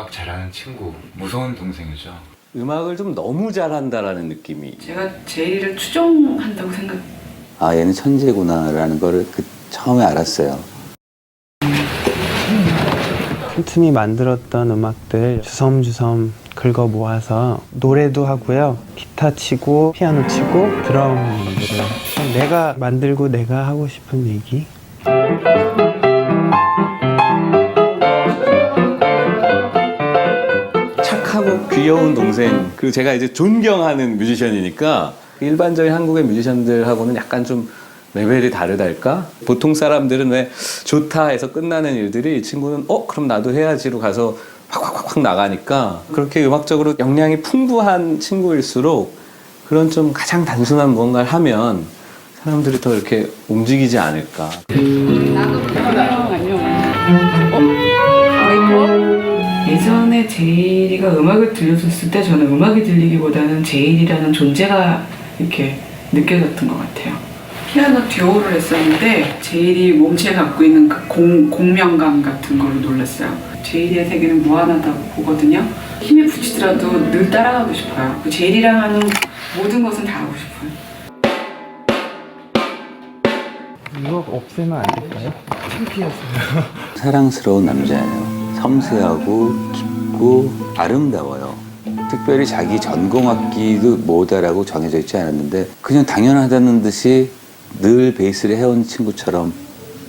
음악 잘하는 친구, 무서운 동생이죠. 음악을 좀 너무 잘한다라는 느낌이 제가 제이를 추종한다고 생각. 아 얘는 천재구나라는 거를 그 처음에 알았어요. 틈틈이 만들었던 음악들 주섬주섬 긁어 모아서 노래도 하고요. 기타 치고 피아노 치고 드럼들을 내가 만들고 내가 하고 싶은 얘기 귀여운 동생 그리고 제가 이제 존경하는 뮤지션이니까 일반적인 한국의 뮤지션들하고는 약간 좀 레벨이 다르달까? 보통 사람들은 왜 좋다 해서 끝나는 일들이 이 친구는 어 그럼 나도 해야지로 가서 확확확확 나가니까 그렇게 음악적으로 역량이 풍부한 친구일수록 그런 좀 가장 단순한 무언가를 하면 사람들이 더 이렇게 움직이지 않을까. 제일이가 음악을 들려줬을 때 저는 음악이 들리기보다는 제일이라는 존재가 이렇게 느껴졌던 것 같아요. 피아노 듀오를 했었는데 제일이 몸체에 갖고 있는 그 공, 공명감 같은 걸로 놀랐어요. 제일의 세계는 무한하다고 보거든요. 힘에 부치더라도 늘 따라가고 싶어요. 그 제일이랑 하는 모든 것은 다 하고 싶어요. 이거 없애면 안 될까요? 사랑스러운 남자예요. 섬세하고 깊 고 아름다워요. 특별히 자기 전공악기도 뭐다라고 정해져 있지 않았는데 그냥 당연하다는 듯이 늘 베이스를 해온 친구처럼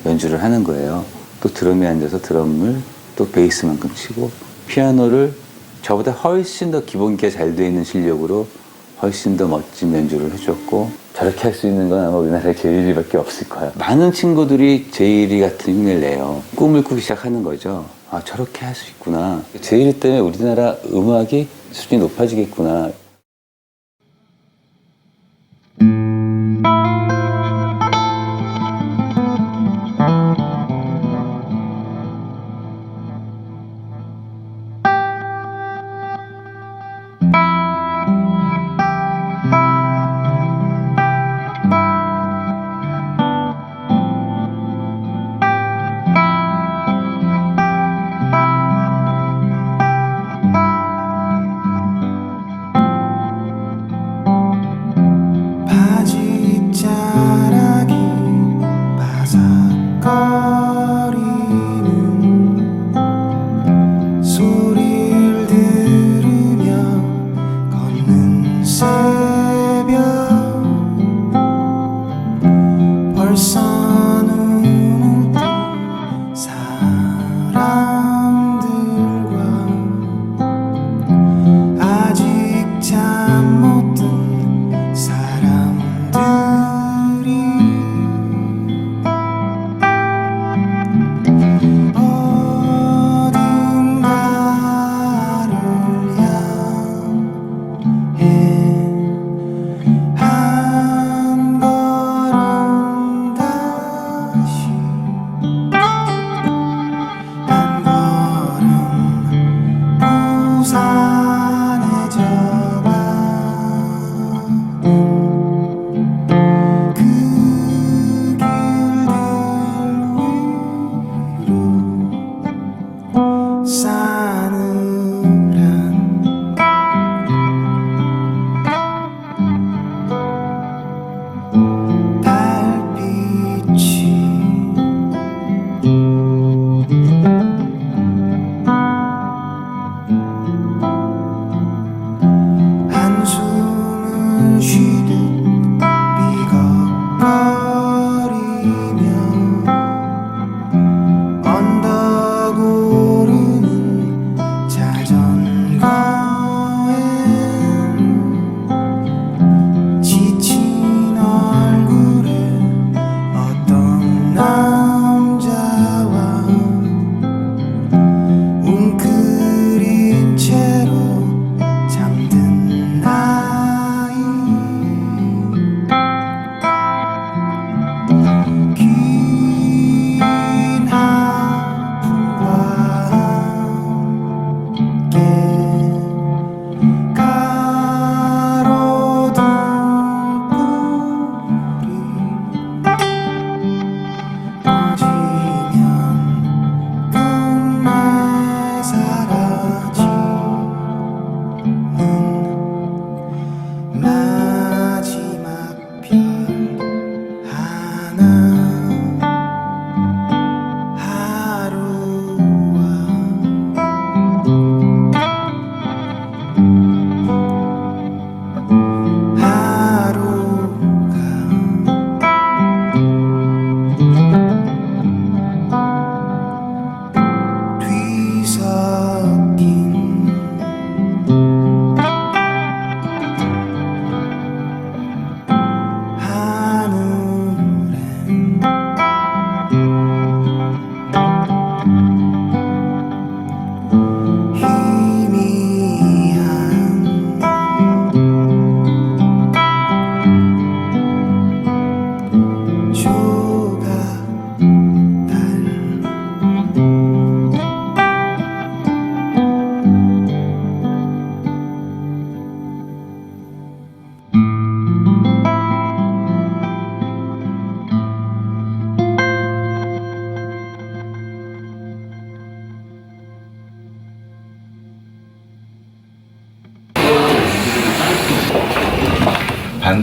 연주를 하는 거예요. 또 드럼에 앉아서 드럼을 또 베이스만큼 치고 피아노를 저보다 훨씬 더 기본기가 잘 돼 있는 실력으로 훨씬 더 멋진 연주를 해줬고 저렇게 할 수 있는 건 아마 우리나라에 제일이밖에 없을 거야. 많은 친구들이 제일이 같은 흉내를 내요. 꿈을 꾸기 시작하는 거죠. 아 저렇게 할 수 있구나. 제일이 때문에 우리나라 음악이 수준이 높아지겠구나.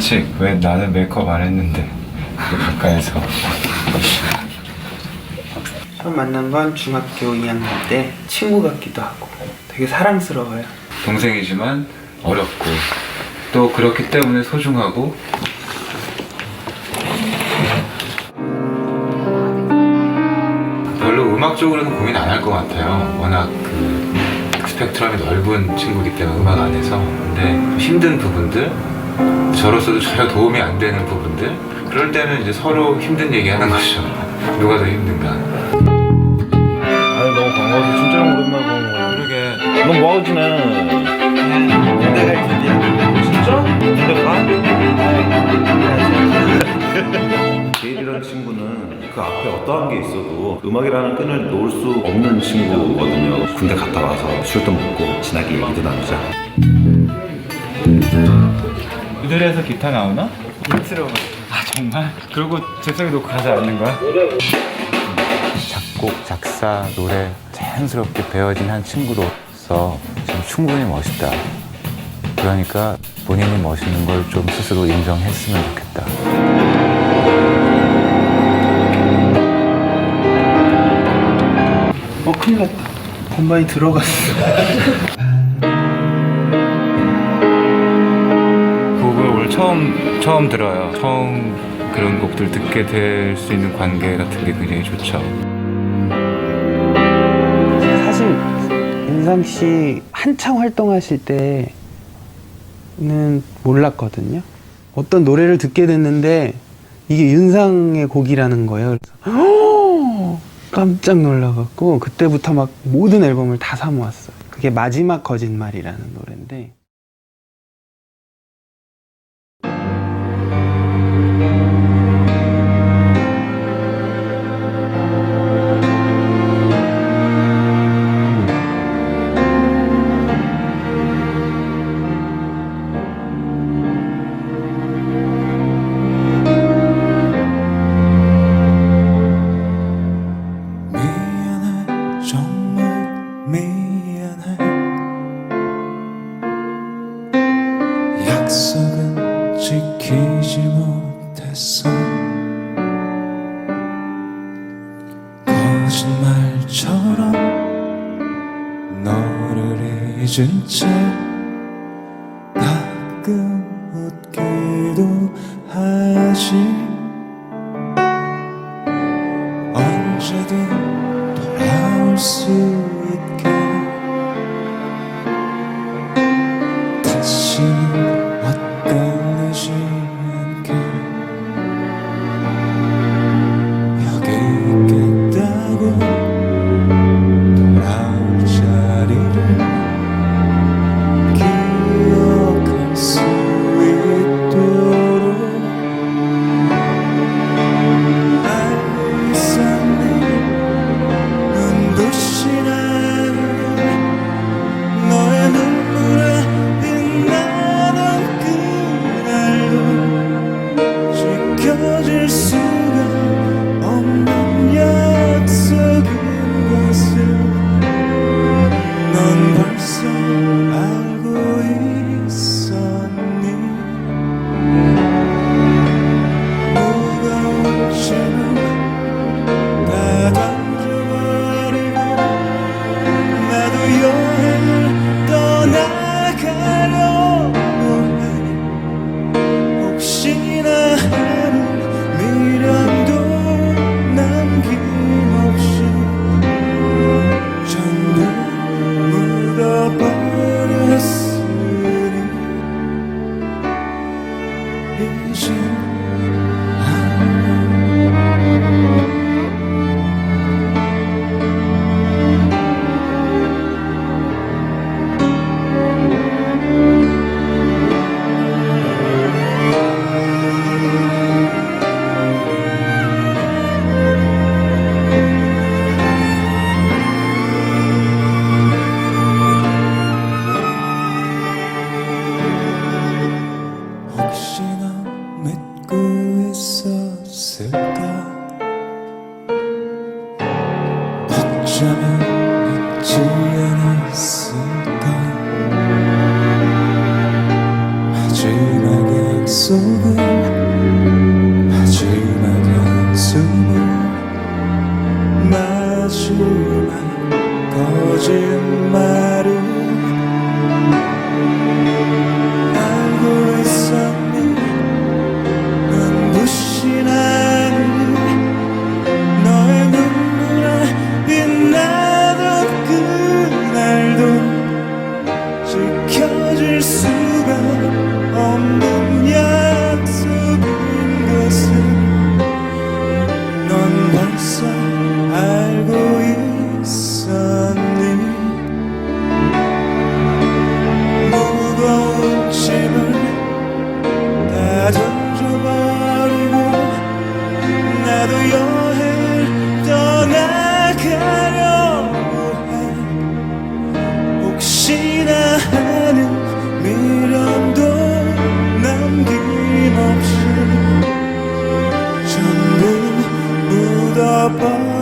반칙. 왜 나는 메이크업 안 했는데 가까이서. 처음 만난 건 중학교 2학년 때 친구 같기도 하고 되게 사랑스러워요. 동생이지만 어렵고 또 그렇기 때문에 소중하고 별로 음악적으로는 고민 안 할 것 같아요. 워낙 그 스펙트럼이 넓은 친구이기 때문에 음악 안에서 근데 힘든 부분들 저로서도 전혀 도움이 안 되는 부분들 그럴 때는 이제 서로 힘든 얘기 하는 거죠. 누가 더 힘든가. 아니 너무 반가워서 진짜 오랜만에 그러게 너 뭐하고 지내? 군대 갈 텐데요. 진짜? 군대 가? 제일이라는 친구는 그 앞에 어떠한 게 있어도 음악이라는 끈을 놓을 수 없는 친구거든요 군대 갔다 와서 술도 먹고 진하게 얘기도 나누자 무대에서 기타 나오나? 촌스러워. 아 정말? 그리고 재성이 놓고 가지 않는 거야? 작곡, 작사, 노래 자연스럽게 배워진 한 친구로서 지금 충분히 멋있다. 그러니까 본인이 멋있는 걸 좀 스스로 인정했으면 좋겠다. 어 큰일 났다. 건반이 들어갔어. 처음 처음 들어요. 처음 그런 곡들 듣게 될 수 있는 관계 같은 게 굉장히 좋죠. 사실 윤상 씨 한창 활동하실 때는 몰랐거든요. 어떤 노래를 듣게 됐는데 이게 윤상의 곡이라는 거예요. 그래서 "허!" 깜짝 놀라갖고 그때부터 막 모든 앨범을 다 사 모았어요. 그게 마지막 거짓말이라는 노래인데 너를 above.